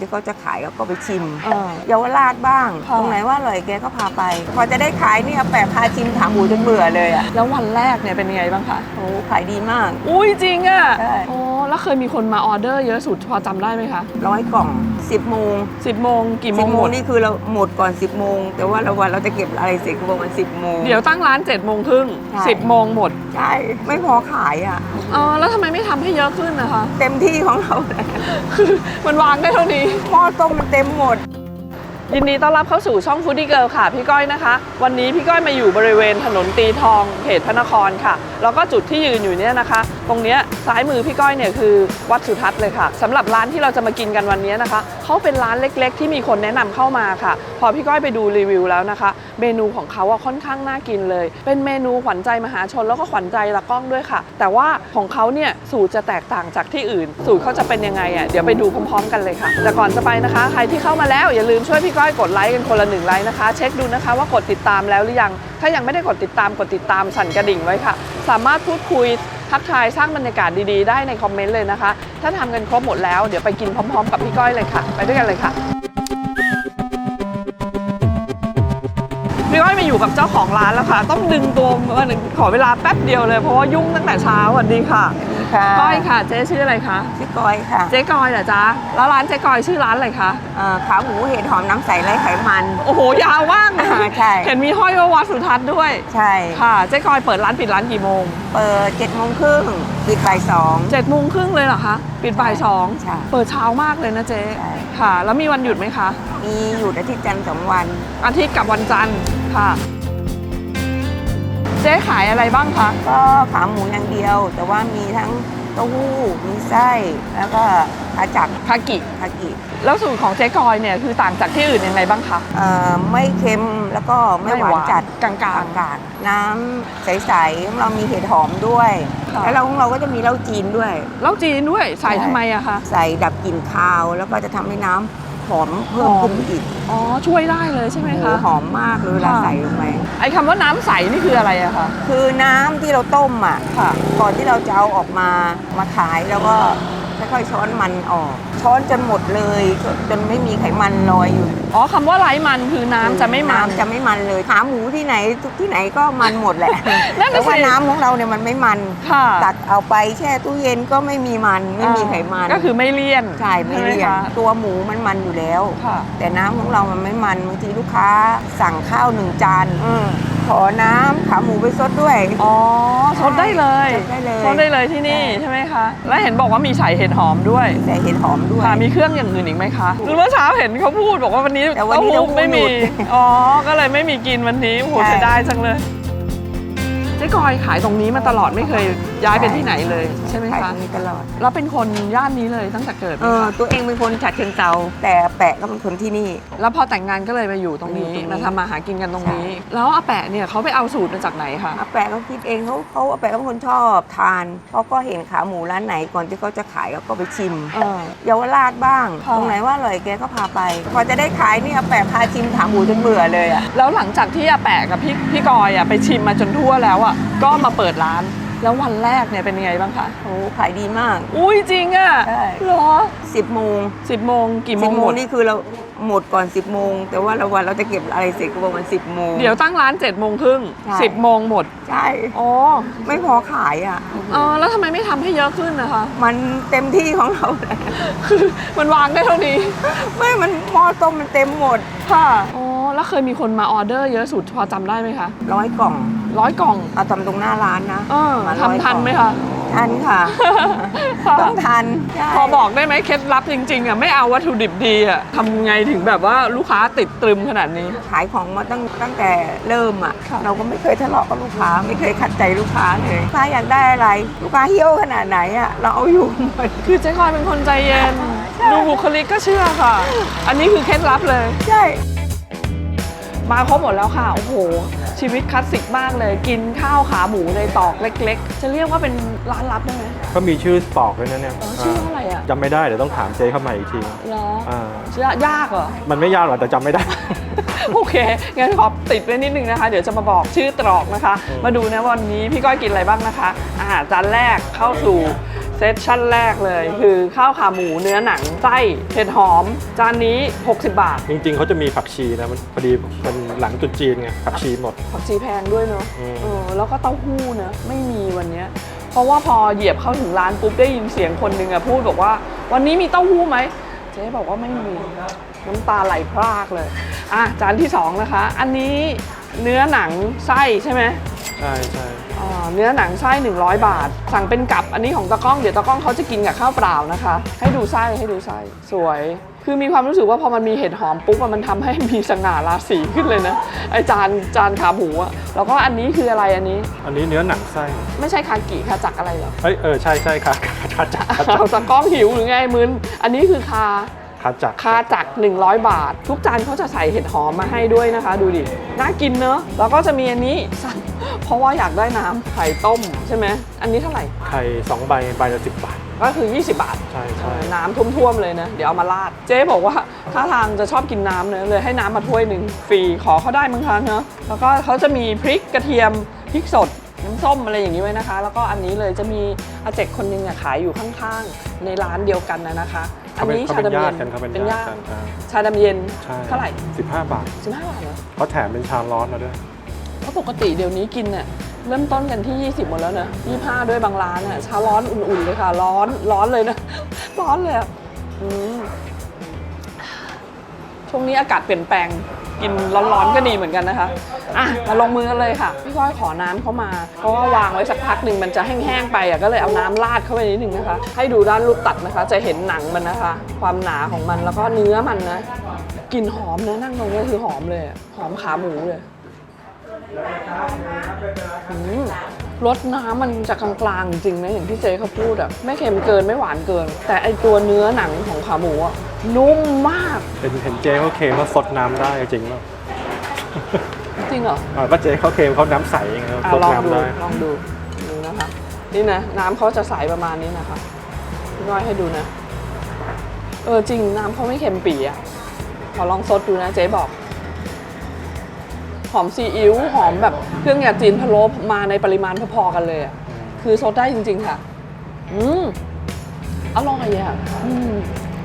ที่เขาจะขายก็ไปชิมเออเยาวราชบ้าง ค่ะ ตรงไหนว่าอร่อยแกก็พาไป พอจะได้ขายเนี่ยแปะพาชิมขาหมูจนเบื่อเลยอะแล้ววันแรกเนี่ยเป็นยังไงบ้างคะ โอ้ขายดีมาก อุ้ยจริงอะใช่ โอ้ แล้วเคยมีคนมาออเดอร์เยอะสุดพอจำได้ไหมคะ ร้อยกล่อง 10โมง10โมงกี่โมสิงบโมหมงดนี่คือเราหมดก่อน 10โมงแต่ว่าเราวันเราจะเก็บอะไรเสร็จก็ประมาณ10โมง เดี๋ยวตั้งร้าน7โมงครึ่งใช่10โมงหมดใช่ไม่พอขายอะอ๋อแล้วทำไมไม่ทำให้เยอะขึ้นนะคะ เต็มที่ของเราเลยคือมันวางได้เท่านี้ หม้อต้มมันเต็มหมด ยินดีต้อนรับเข้าสู่ช่อง Foodie Girl ค่ะพี่ก้อยนะคะ วันนี้พี่ก้อยมาอยู่บริเวณถนนตีทองเขตพระนครค่ะ แล้วก็จุดที่ยืนอยู่เนี่ยนะคะ ตรงเนี้ยซ้ายมือพี่ก้อยเนี่ยคือวัดสุทัศน์เลยค่ะสำหรับร้านที่เราจะมากินกันวันนี้นะคะเขาเป็นร้านเล็กๆ ที่มีคนแนะนำเข้ามาค่ะ พอพี่ก้อยไปดูรีวิวแล้วนะคะ เมนูของเขาอะค่อนข้างน่ากินเลย เป็นเมนูขวัญใจมหาชนแล้วก็ขวัญใจละกล้องด้วยค่ะ แต่ว่าของเขาเนี่ยสูตรจะแตกต่างจากที่อื่น สูตรเขาจะเป็นยังไงอะเดี๋ยวไปดูพร้อม ๆ กันเลยค่ะ แต่ก่อนจะไปนะคะ ใครที่เข้ามาแล้วอย่าลืมช่วยพี่ก้อยกดไลค์กันคนละหนึ่งไลค์นะคะ เช็คดูนะคะว่ากดติดตามแล้วหรือยัง ถ้ายังไม่ได้กดติดตามกดติดตามสั่นกระดิ่งไว้ค่ะ สามารถพูดคุยทักทายสร้างบรรยากาศดีๆ ได้ในคอมเมนต์เลยนะคะ ถ้าทำกันครบหมดแล้วเดี๋ยวไปกินพร้อมๆ กับพี่ก้อยเลยค่ะ ไปด้วยกันเลยค่ะพี่ก้อยมาอยู่กับเจ้าของร้านแล้วค่ะ ต้องดึงตัวมาขอเวลาแป๊บเดียวเลยเพราะว่ายุ่งตั้งแต่เช้าสวัสดีค่ะ ค่ะก้อยค่ะ เจ๊ชื่ออะไรคะ ชื่อก้อยค่ะเจ๊กอยเหรอจ๊ะ แล้วร้านเจ๊กอยชื่อร้านอะไรคะ เอ่อขาหมูเห็ดหอมน้ำใสไร้ไขมัน โอ้โห ยาวมากเลยอ่าใช่ เห็นมีห้อยว่าวัดสุทัศน์ด้วย ใช่ ค่ะ เจ๊กอยเปิดร้านปิดร้านกี่โมงเปิด7จ็ดโมงครึ่งปิดบ่ายสอง เจ็ดโมงครึ่งเลยเหรอคะ ปิดบ่ายสองใช่เปิดเช้ามากเลยนะเจ๊ใช่ ค่ะ แล้วมีวันหยุดไหมคะ มีหยุดอาทิตย์จันทร์สองวัน อาทิตย์กับวันจันทร์ค่ะ เจ๊ขายอะไรบ้างคะ ก็ขาหมูอย่างเดียว แต่ว่ามีทั้งเต้าหู้ มีไส้ แล้วก็ขาจักรคากิ คากิแล้วสูตรของเจ๊กอยเนี่ยคือต่างจากที่อื่นยังไงบ้างคะ เอ่อไม่เค็มแล้วก็ไม่หวานจัดกลางอากาศน้ำใสๆของเรามีเห็ดหอมด้วย ค่ะ แล้วเราของเราก็จะมีเหล้าจีนด้วยๆแล้วจีนด้วยใส่ใช่ทำไมอะคะ ใส่ดับกลิ่นคาวแล้วก็จะทำให้น้ำ หอมเพิ่มขึ้นอีกอ๋อช่วยได้เลยใช่ไหมโอ้โหคะ หอมมากเลยเวลาค่ะ ใส่ลงไปไอ้คำว่าน้ำใสนี่คืออะไรอะคะ คือน้ำที่เราต้มอะค่ะ ก่อนที่เราจะเอาออกมามาขายแล้วก็ค่อยๆช้อนมันออก ช้อนจนหมดเลยจนจนไม่มีไขมันลอยอยู่อ๋อคำว่าไร้มันคือน้ำจะไม่มัน น้ำจะไม่มันเลยขาหมูที่ไหนที่ไหนก็มันหมดแหละนั่นน่ะแต่ว่าสิน้ำของเราเนี่ยมันไม่มัน ค่ะตักเอาไปแช่ตู้เย็นก็ไม่มีมันไม่มีไขมันก็คือไม่เลี่ยน ใช่ไม่เลี่ยนใช่หคะ ตัวหมูมันมันอยู่แล้ว ค่ะแต่น้ำของเรามันไม่มันบางทีลูกค้าสั่งข้าวหนึ่งจาน อืม ขอน้ำขาหมูไปซดด้วยอ๋อชดได้เลยชดได้เลยชดได้เลยที่นี่ใช่ใช่ไหมคะ แล้วเห็นบอกว่ามีใส่เห็ดหอมด้วยแต่เห็ดหอมด้วยค่ะมีเครื่องอย่างอื่นอีกไหมคะหรือเมื่อเช้าเห็นเขาพูดบอกว่าวันนี้แต่วันนี้เต้าหู้เต้าหู้ไม่มีหยุดอ๋อ ก็เลยไม่มีกินวันนี้โอ้โหใช่เสียดายจังเลย เจ๊กอยขายตรงนี้มาตลอดไม่เคยย้ายไปที่ไหนเลยใช่ไหมขายคะ ตรงนี้ตลอด แล้วเป็นคนย่านนี้เลยตั้งแต่เกิดไหเอมอคะตัวเองเป็นคนฉัดเชิงเซาแต่แปะก็เป็นคนที่นี่ แล้วพอแต่งงานก็เลยมาอยู่ตรงนี้อยู่ตรงนี้ มาทำมาหากินกันตรงนี้ใช่แล้วอาแปะเนี่ยเขาไปเอาสูตรมาจากไหนคะอาแปะเขาคิดเองเขาเขาอาแปะเขาเป็นคนชอบทานเขาก็เห็นขาหมูร้านไหนก่อนที่เขาจะขายเขาก็ไปชิม เออ เยาวราชบ้าง ค่ะ ตรงไหนว่าอร่อยแกก็พาไป พอจะได้ขายนี่อาแปะพาชิมขาหมูจนเบื่อเลยอะ แล้วหลังจากที่อาแปะกับพี่พี่กอยอะไปชิมมาจนทั่วแล้วอะก็มาเปิดร้าน แล้ววันแรกเนี่ยเป็นยังไงบ้างคะ โอ้ขายดีมาก อุ้ยจริงอะใช่ เหรอ10โมงสิบโมงกี่โมสิงบโมหมงด นี่คือเราหมดก่อน 10โมงแต่ว่าเราวันเราจะเก็บอะไรเสร็จก็ประมาณ10โมง เดี๋ยวตั้งร้าน7จ็ดโมงครึ่งใช่ สิบโมงหมดใช่อ๋อไม่พอขายอะ เออแล้วทำไมไม่ทำให้เยอะขึ้นนะคะ มันเต็มที่ของเราเลยคือมันวางได้เท่านี้ ไม่มันหม้อต้มมันเต็มหมดค่ะ อ๋อ แล้วเคยมีคนมาออเดอร์เยอะสุดพอจำได้ไหมคะ ร้อยกล่อง ร้อยกล่องเอาทำตรงหน้าร้านนะเออมาร้อยทำทันกล่องไหมคะ ทันค่ะ ค่ะ ต้องทันใช่พอบอกได้ไหมเคล็ดลับจริงๆอะไม่เอาวัตถุดิบดีอะทำไงถึงแบบว่าลูกค้าติดตรึมขนาดนี้ ขายของมาตั้งตั้งแต่เริ่มอะ ค่ะ เราก็ไม่เคยทะเลาะกับลูกค้า ไม่เคยขัดใจลูกค้าเลยลูกค้าอยากได้อะไร ลูกค้าเฮี้ยวขนาดไหนอะเราเอาอยู่หมด คือเจ๊คอยเป็นคนใจเย็น ดูบุคลิกก็เชื่อค่ะ อันนี้คือเคล็ดลับเลย ใช่ มาครบหมดแล้วค่ะ โอ้โห ชีวิตคลาสสิกมากเลย กินข้าวขาหมูในตอกเล็ก ๆ จะเรียกว่าเป็นร้านลับได้ไหม ก็มีชื่อสปอกด้วยนะเนี่ยอ๋อชื่ออะไรอะจำไม่ได้เดี๋ยวต้องถามเจ๊เข้ามาอีกทีเหรออ่าชื่อยากเหรอ มันไม่ยากหรอกแต่จำไม่ได้ โอเค งั้นขอติดไว้นิดนึงนะคะ เดี๋ยวจะมาบอกชื่อตรอกนะคะ มาดูนะวันนี้พี่ก้อยกินอะไรบ้างนะคะ อาหารจานแรกเข้าสู่ เซสชั่นแรกเลย คือข้าวขาหมูเนื้อหนังไส้เห็ดหอม จานนี้ 60 บาท จริงๆ เขาจะมีผักชีนะมันพอดีมันหลังตรุษจีนไงผักชีหมด ผักชีแพงด้วยเนอะอืม เออแล้วก็เต้าหู้เนอะไม่มีวันเนี้ย เพราะว่าพอเหยียบเข้าถึงร้านปุ๊บได้ยินเสียงคนหนึ่งอะพูดบอกว่า วันนี้มีเต้าหู้ไหมเจ๊บอกว่าไม่มีน้ำตาไหลพรากเลย อะจานที่สองนะคะ อันนี้เนื้อหนังไส้ใช่ไหม ใช่ใช่อ่าเนื้อหนังไส้100 บาท สั่งเป็นกับอันนี้ของตะก้องเดี๋ยวตะก้องเขาจะกินกับข้าวเปล่านะคะ ให้ดูไส้ให้ดูไส้สวย คือมีความรู้สึกว่าพอมันมีเห็ดหอมปุ๊บอะมันทำให้มีสง่าราศีขึ้นเลยนะไอจานจานขาหมูอะแล้วก็อันนี้คืออะไรอันนี้ อันนี้เนื้อหนังไส้ไม่ใช่คากิคาจักอะไรเหรอ เอ้ยเออใช่ใช่ค่ะคาจักคาจักเอาตะก้องหิวหรือไงมึนอันนี้คือคา คาจักคาจัก100 บาท ทุกจานเขาจะใส่เห็ดหอมมาให้ด้วยนะคะ ดูดิ น่ากินเนอะแล้วก็จะมีอันนี้สั่งเพราะว่าอยากได้น้ำไข่ต้มใช่ไหมอันนี้เท่าไหร่ ไข่สองใบใบละสิบบาท ก็คือ 20 บาท ใช่ใช่น้ำท่วมๆเลยนะ เดี๋ยวเอามาราด เจ๊บอกว่าท่าทางจะชอบกินน้ำเนอะเลยให้น้ำมาถ้วยหนึ่งฟรีขอเขาได้มั้งคะเนอะแล้วก็เขาจะมีพริกกระเทียมพริกสดน้ำส้มอะไรอย่างนี้ไว้นะคะ แล้วก็อันนี้เลยจะมีอาเจกคนหนึงอะขายอยู่ข้างๆ ในร้านเดียวกันนะนะคะ อัเขาเป็นนี้เขาชาเป็นดำญาเย็ตินกันเขาเป็นเป็นญาญาติติกันอ่าชาดำเย็นใช่เท่าไหร่สิบห้าบาท15บาทเหรอเขาแถมเป็นชามร้อนมาด้วยเพราะปกติเดี๋ยวนี้กินเนี่ยเริ่มต้นกันที่ 20 หมดแล้วนะ25 ด้วยบางร้านอะชาร้อนอุ่นๆเลยค่ะ ร้อนร้อนเลยนะ ร้อนเลยอะอืมช่วงนี้อากาศเปลี่ยนแปลง กินร้อนๆก็ดีเหมือนกันนะคะ อะ มาลงมือกันเลยค่ะ พี่ก้อยขอน้ำเข้ามา เพราะว่าวางไว้สักพักหนึ่งมันจะแห้งๆไปอะ ก็เลยเอาน้ำราดเข้าไปนิดนึงนะคะ ให้ดูด้านลูกตัดนะคะ จะเห็นหนังมันนะคะ ความหนาของมันแล้วก็เนื้อมันนะ กลิ่นหอมนะนั่งตรงนี้คือหอมเลยอะหอมขาหมูเลย อืมรสน้ำมันจะกลางๆจริงนะอย่างที่เจ๊เขาพูดอะไม่เค็มเกินไม่หวานเกิน แต่ไอตัวเนื้อหนังของขาหมูอะ นุ่มมากเป็นเห็นเจ๊เขาเคลมว่าซดน้ำได้จริงเปล่าจริงเหรออ่าว่าเจ๊เขาเคลมเขาน้ำใสไงเขาอะซดลองดูน้ำได้ ลองดูดูนะคะนี่นะน้ำเขาจะใสประมาณนี้นะคะพี่น้อยให้ดูนะ เออจริงน้ำเขาไม่เค็มปีอะขอลองซดดูนะเจ๊บอก หอมซีอิ๊วหอมแบบเครื่องยาจีนพะโล้มาในปริมาณพอๆกันเลยอะคือซดได้จริง ๆ ค่ะ อืมอร่อยอะอืม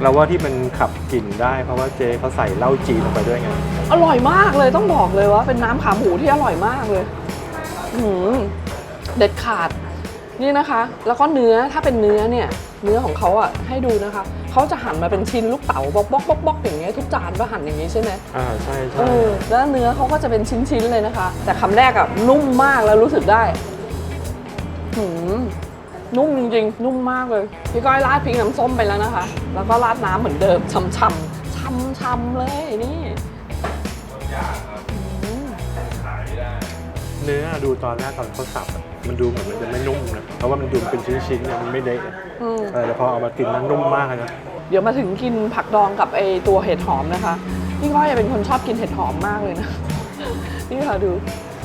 เราว่าที่มันขับกลิ่นได้เพราะว่าเจ๊เขาใส่เหล้าจีนลงไปด้วยไงอร่อยมากเลยต้องบอกเลยว่าเป็นน้ำขาหมูที่อร่อยมากเลยอื้อหือเด็ดขาดนี่นะคะ แล้วก็เนื้อถ้าเป็นเนื้อเนี่ย เนื้อของเขาอะให้ดูนะคะเขาจะหั่นมาเป็นชิ้นลูกเต๋าบล็อกบล็อกบล็อกบล็อกอย่างเงี้ยทุกจานก็หั่นอย่างนี้ใช่ไหมอ่าใช่เอใช่อแล้วเนื้อเขาก็จะเป็นชิ้นๆเลยนะคะ แต่คำแรกอะนุ่มมากแล้วรู้สึกได้หืม นุ่มจริงๆนุ่มมากเลย พี่ก้อยราดพริกน้ำส้มไปแล้วนะคะ แล้วก็ราดน้ำเหมือนเดิมช่ำๆช่ำๆเลยนี่อืมเนื้อดูตอนแรกตอนเขาสับอะมันดูเหมือนมันจะไม่นุ่มนะเพราะว่ามันดูเป็นชิ้นๆเนี่ยมันไม่เละอืมเออแต่พอเอามากินมันนุ่มมากเลยนะเดี๋ยวมาถึงกินผักดองกับไอตัวเห็ดหอมนะคะ พี่ก้อยเป็นคนชอบกินเห็ดหอมมากเลยนะ นี่ค่ะดู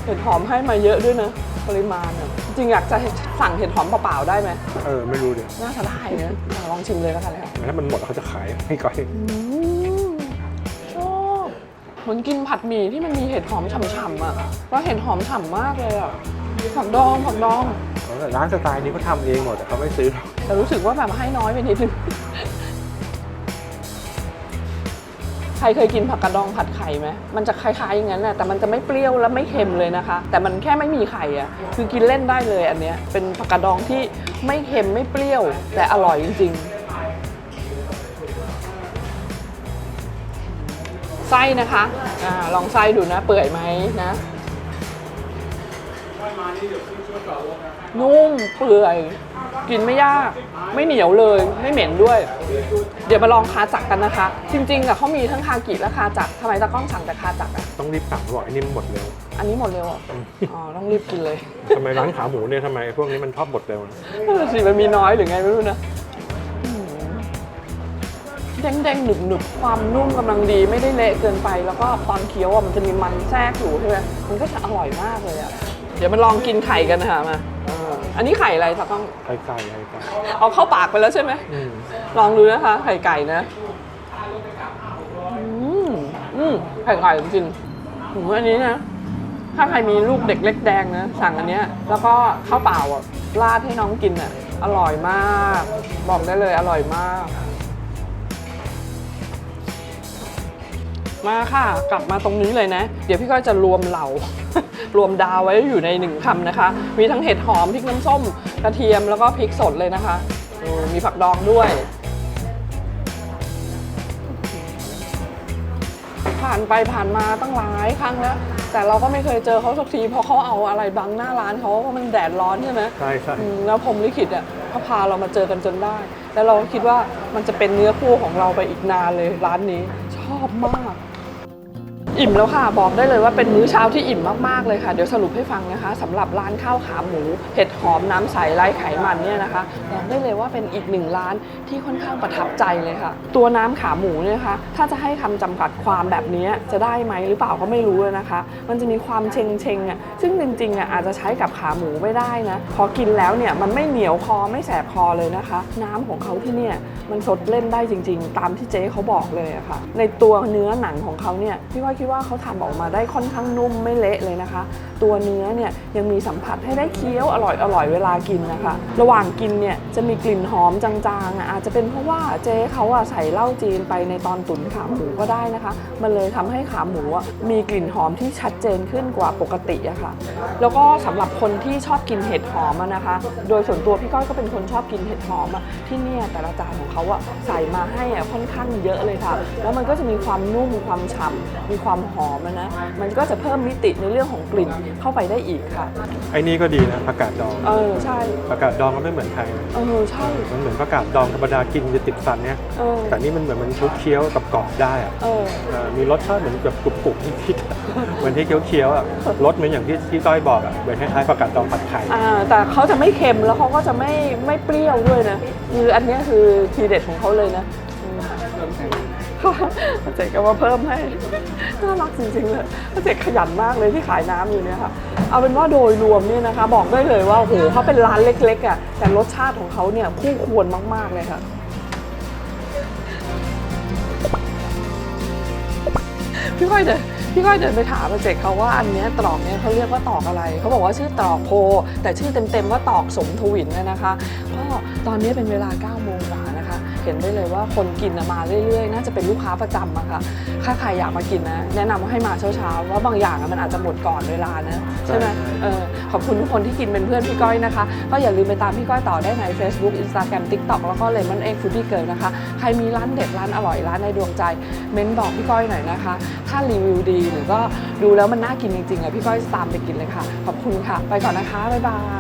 เห็ดหอมให้มาเยอะด้วยนะ ปริมาณอะ จริงอยากจะสั่งเห็ดหอมเปล่าๆได้ไหมเออไม่รู้เดี๋ยวน่าจะได้นะอะลองชิมเลยแล้วกันเลยค่ะถ้ามันหมดเขาจะขายให้ก่อนอืมชอบเหมือนกินผัดหมี่ที่มันมีเห็ดหอมฉ่ำๆอะแล้วเห็ดหอมฉ่ำมากเลยอะผักดองผักดองแต่ร้านสไตล์นี้เขาทำเองหมดแต่เขาไม่ซื้อหรอกแต่รู้สึกว่าแบบให้น้อยไปนิดนึง ใครเคยกินผักกระดองผัดไข่ไหมมันจะคล้ายๆอย่างนั้นแหละแต่มันจะไม่เปรี้ยวและไม่เค็มเลยนะคะ แต่มันแค่ไม่มีไข่อะคือกินเล่นได้เลยอันเนี้ยเป็นผักกระดองที่ไม่เค็มไม่เปรี้ยว แต่อร่อยจริงๆไส้นะคะอ่าลองไส้ดูนะเปื่อยไหมนะนุ่มเปื่อย กินไม่ยาก ไม่เหนียวเลย ไม่เหม็นด้วย เดี๋ยวมาลองคาจักกันนะคะ จริงๆอะเขามีทั้งคากิและคาจักทำไมตะกล้องสั่งแต่คาจักอะต้องรีบสั่งเขาบอกไอ้นี่มันหมดเร็วอันนี้หมดเร็วเหรออ๋อ ต้องรีบกินเลยทำไมร้านขาหมูเนี่ยทำไมพวกนี้มันชอบหมดเร็วนะนั่นนะสิมันมีน้อยหรือไงไม่รู้นะอืมเด้งๆหนึบหนึบๆความนุ่มกำลังดีไม่ได้เละเกินไปแล้วก็ตอนเคี้ยวอะมันจะมีมันแทรกอยู่ใช่ไหมมันก็จะอร่อยมากเลยอะเดี๋ยวมาลองกินไข่กันนะคะมาเออ อันนี้ไข่อะไรตะกล้องไข่ไก่ไข่ไก่เอาเข้าปากไปแล้วใช่ไหม อืมลองดูนะคะ ไข่ไก่นะ อืมอืมไข่ไก่จริงๆผมว่าอันนี้นะ ถ้าใครมีลูกเด็กเล็กแดงนะ สั่งอันเนี้ย แล้วก็ข้าวเปล่าอะ ราดให้น้องกินอะ อร่อยมาก บอกได้เลยอร่อยมาก มาค่ะ กลับมาตรงนี้เลยนะ เดี๋ยวพี่ก้อยจะรวมเหล่า รวมดาวไว้อยู่ในหนึ่งคำนะคะ มีทั้งเห็ดหอมพริกน้ำส้มกระเทียมแล้วก็พริกสดเลยนะคะเออมีผักดองด้วยผ่านไปผ่านมาตั้งหลายครั้งแล้ว แต่เราก็ไม่เคยเจอเขาสักทีเพราะเขาเอาอะไรบังหน้าร้านเขาเพราะมันแดดร้อนใช่ไหมใช่ใช่อืมแล้วพรหมลิขิตอะเขาพาเรามาเจอกันจนได้ แล้วเราก็คิดว่ามันจะเป็นเนื้อคู่ของเราไปอีกนานเลยร้านนี้ ชอบมาก อิ่มแล้วค่ะ บอกได้เลยว่าเป็นมื้อเช้าที่อิ่มมากๆเลยค่ะ เดี๋ยวสรุปให้ฟังนะคะสำหรับร้านข้าวขาหมูเห็ดหอมน้ำใสไร้ไขมันเนี่ยนะคะบอกได้เลยว่าเป็นอีกหนึ่งร้านที่ค่อนข้างประทับใจเลยค่ะ ตัวน้ำขาหมูเนี่ยนะคะถ้าจะให้คำจำกัดความแบบนี้จะได้ไหมหรือเปล่าก็ไม่รู้เลยนะคะ มันจะมีความเชงเชงอะ ซึ่งจริงๆอะอาจจะใช้กับขาหมูไม่ได้นะพอกินแล้วเนี่ยมันไม่เหนียวคอไม่แสบคอเลยนะคะ น้ำของเขาที่เนี่ยมันสดเล่นได้จริง ๆ ตามที่เจ๊เขาบอกเลยอะค่ะ ในตัวเนื้อหนังของเขาเนี่ยพี่ว่าคิดว่าเขาทำออกมาได้ค่อนข้างนุ่มไม่เละเลยนะคะ ตัวเนื้อเนี่ยยังมีสัมผัสให้ได้เคี้ยวอร่อยอร่อยเวลากินนะคะ ระหว่างกินเนี่ยจะมีกลิ่นหอมจางๆอะอาจจะเป็นเพราะว่าเจ๊เขาอะใส่เหล้าจีนไปในตอนตุ๋นขาหมูก็ได้นะคะ มันเลยทำให้ขาหมูมีกลิ่นหอมที่ชัดเจนขึ้นกว่าปกติอะค่ะ แล้วก็สำหรับคนที่ชอบกินเห็ดหอมนะคะ โดยส่วนตัวพี่ก้อยก็เป็นคนชอบกินเห็ดหอมอะที่เนี่ยแต่ละจานของเขาอะใส่มาให้อะค่อนข้างเยอะเลยค่ะ แล้วมันก็จะมีความนุ่มความฉ่ำมีความหอมนะ มันก็จะเพิ่มมิติในเรื่องของกลิ่นเข้าไปได้อีกค่ะ ไอ้นี่ก็ดีนะผักกาดดองเออใช่ผักกาดดองก็ไม่เหมือนใครนะเออใช่มันเหมือนผักกาดดองธรรมดากินจะติดฟันเนี่ยเออแต่นี่มันเหมือนมันเคี้ยวๆกับกรอบๆได้อะเออ เอ่อมีรสชาติเหมือนแบบกรุบๆนิดๆเหมือนที่เคี้ยวๆอะรสเหมือนอย่างที่ที่ต้อยบอกอะเหมือนคล้ายๆผักกาดดองผัดไข่อ่าแต่เขาจะไม่เค็มแล้วเขาก็จะไม่ไม่เปรี้ยวด้วยนะคืออันเนี้ยคือทีเด็ดของเขาเลยนะ อืมเจ๊ก็มาเพิ่มให้น่ารักจริงๆเลยเจ๊ขยันมากเลยที่ขายน้ำอยู่เนี่ยค่ะ เอาเป็นว่าโดยรวมเนี่ยนะคะ บอกได้เลยว่าโอ้โหเขาเป็นร้านเล็กๆอะแต่รสชาติของเขาเนี่ยคู่ควรมากๆเลยค่ะพี่ก้อยเดินพี่ก้อยเดินไปถามอาเจกเขาว่าอันนี้ตรอกเนี้ยเขาเรียกว่าตอกอะไร เขาบอกว่าชื่อตรอกโพ แต่ชื่อเต็มๆว่าตอกสมทวินนะนะคะก็ตอนนี้เป็นเวลา9โมงกว่า ห็นได้เลยว่าคนกินน่ะมาเรื่อยๆ น่าจะเป็นลูกค้าประจำอะค่ะถ้าใครอยากมากินนะแนะนำว่าให้มาเช้าๆเพราะบางอย่างอะมันอาจจะหมดก่อนเวลานะใช่ไหมเออขอบคุณทุกคนที่กินเป็นเพื่อนพี่ก้อยนะคะ ก็อย่าลืมไปตามพี่ก้อยต่อได้ใน Facebook Instagram TikTok แล้วก็ Lemon Egg Foodie Girl นะคะใครมีร้านเด็ดร้านอร่อยร้านในดวงใจ เม้นบอกพี่ก้อยหน่อยนะคะ ถ้ารีวิวดีหรือก็ดูแล้วมันน่ากินจริงๆอะพี่ก้อยตามไปกินเลยค่ะ ขอบคุณค่ะ ไปก่อนนะคะบ๊ายบาย